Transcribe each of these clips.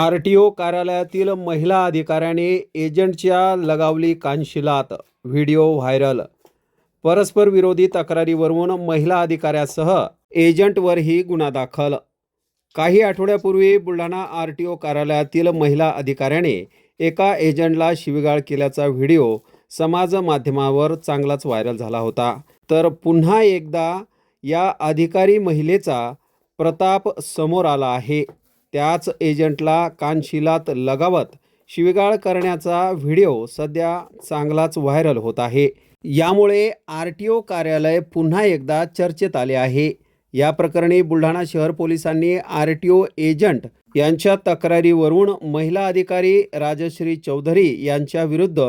R T O कार्यालयातील महिला अधिकाऱ्याने एजंटच्या लगावली कानशिलात व्हिडिओ व्हायरल. परस्पर विरोधी तक्रारीवरून महिला अधिकाऱ्यासह एजंटवरही गुन्हा दाखल. काही आठवड्यापूर्वी बुलढाणा आर टी ओ कार्यालयातील महिला अधिकाऱ्याने एका एजंटला शिवीगाळ केल्याचा व्हिडिओ समाज माध्यमावर चांगलाच व्हायरल झाला होता. तर पुन्हा एकदा या अधिकारी महिलेचा प्रताप समोर आला आहे. त्याच एजंटला कानशिलात लगावत शिवीगाळ करण्याचा व्हिडिओ सध्या चांगलाच व्हायरल होत आहे. यामुळे आर टी ओ कार्यालय पुन्हा एकदा चर्चेत आले आहे. या प्रकरणी बुलढाणा शहर पोलिसांनी आर टी ओ एजंट यांच्या तक्रारीवरून महिला अधिकारी राजश्री चौधरी यांच्याविरुद्ध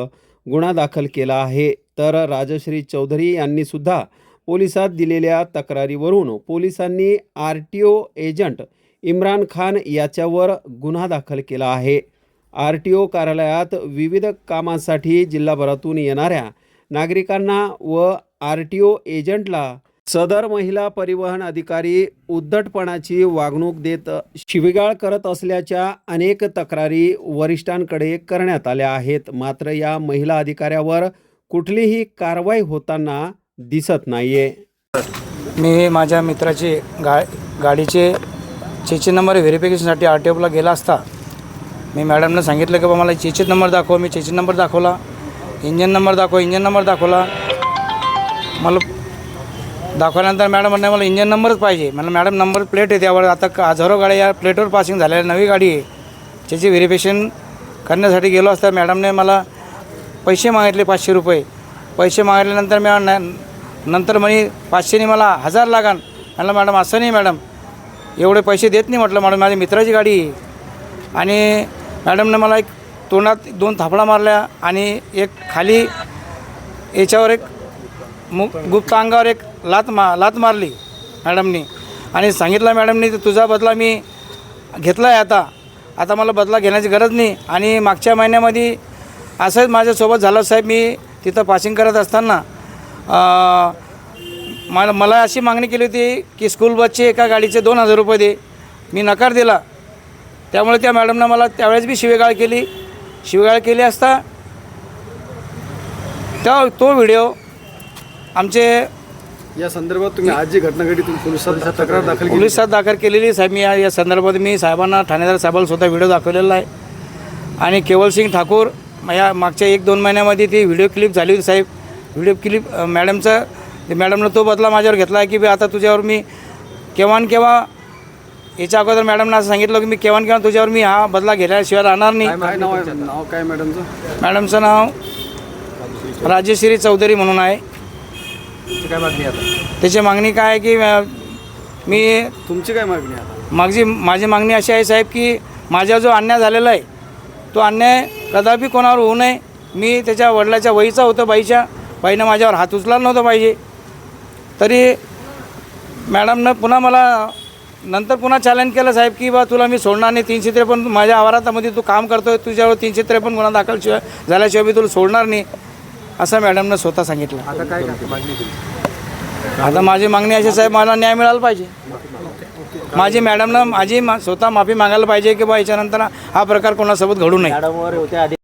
गुन्हा दाखल केला आहे. तर राजश्री चौधरी यांनी सुद्धा पोलिसात दिलेल्या तक्रारीवरून पोलिसांनी R T O agent Imran Khan याच्यावर गुन्हा दाखल केला आहे. आर टी ओ कार्यालयात विविध कामांसाठी जिल्हाभरातून येणाऱ्या नागरिकांना व आर टी ओ एजंटला सदर महिला परिवहन अधिकारी उद्धटपणाची वागणूक देत शिवीगाळ करत असल्याच्या अनेक तक्रारी वरिष्ठांकडे करण्यात आल्या आहेत. मात्र या महिला अधिकाऱ्यावर कुठलीही कारवाई होताना दिसत नाहीये. मी माझ्या मित्राची गा गाडीचे चेची नंबर व्हेरिफिकेशनसाठी आर टी ओला गेला असता. मी मॅडमनं सांगितलं की बा मला चेची नंबर दाखव मी चेची नंबर दाखवला. इंजन नंबर दाखव इंजन नंबर दाखवला. मला दाखवल्यानंतर मॅडम म्हणणे मला इंजन नंबरच पाहिजे. मला मॅडम नंबर प्लेट आहे त्यावर. आता का- हजारो गाड्या या प्लेटवर पासिंग झालेल्या नवी गाडी आहे. त्याचे व्हेरिफिकेशन करण्यासाठी गेलो असता. मॅडमने मला पैसे मागितले पाचशे रुपये. पैसे मागितल्यानंतर मी नंतर म्हणे पाचशेने मला हजार लागान. म्हणलं मॅडम असं नाही मॅडम. एवढे पैसे देत नाही म्हटलं मॅडम. माझ्या मित्राची गाडी आहे. आणि मॅडमनं मला एक तोंडात दोन थापडा मारल्या आणि एक खाली याच्यावर एक मु गुप्त अंगावर एक लात मा लात मारली मॅडमनी. आणि सांगितलं मॅडमनी तुझा बदला मी घेतला आहे आता. आता मला बदला घेण्याची गरज नाही. आणि मागच्या महिन्यामध्ये असंच माझ्यासोबत झालं साहेब. मी तिथं पासिंग करत असताना मला मला अशी मागणी केली होती की स्कूल बसचे एका गाडीचे दोन हजार रुपये दे. मी नकार दिला. त्यामुळे त्या मॅडमनं मला त्यावेळेस बी शिवेगाळ केली. शिवेगाळ केली असता त्या तो व्हिडिओ आमचे या संदर्भात तुम्ही आज जी घटना घडली तुम्ही पोलिसात तक्रार दाखल केली. पोलिसात दाखल केलेली आहे साहेब. मी या या संदर्भात मी साहेबांना ठाणेदार साहेबांना स्वतः व्हिडिओ दाखवलेला आहे. आणि केवलसिंग ठाकूर म- या मागच्या एक दोन महिन्यामध्ये ती व्हिडिओ क्लिप झाली होती साहेब. व्हिडिओ क्लिप मॅडमचा ते मॅडमनं तो बदला माझ्यावर घेतला आहे की बी आता तुझ्यावर मी केव्हा केव्हा याच्या अगोदर मॅडमनं असं सांगितलं की मी केव्हा केव्हा तुझ्यावर मी हा बदला घेतल्याशिवाय राहणार नाही. काय नाव आहे नाव काय मॅडमचं मॅडमचं नाव राजेश्री चौधरी म्हणून आहे. काय मागणी आता? त्याची मागणी काय आहे की अ, मी तुमची काय मागणी आता? माझी माझी मागणी अशी आहे साहेब की माझा जो अन्याय झालेला आहे तो अन्याय कदापि कोणावर होऊ नये. मी त्याच्या वडिलाच्या वहीचा होतो बाईच्या. बाईनं माझ्यावर हात उचलायला नव्हतं पाहिजे. तरी मॅडमनं पुन्हा मला नंतर पुन्हा चॅलेंज केलं साहेब की बा तुला मी सोडणार नाही तीनशे त्रेपन्न माझ्या आवारातामध्ये तू काम करतोय तुझ्यावर तीनशे त्रेपन्न गुन्हा दाखल शिवाय झाल्याशिवाय मी तुला सोडणार नाही असं मॅडमनं स्वतः सांगितलं. आता काय आता माझी मागणी अशी साहेब मला न्याय मिळाला पाहिजे. माझी मॅडमनं माझी मा स्वतः माफी मागायला पाहिजे की बा याच्यानंतर हा प्रकार कोणासोबत घडू नये.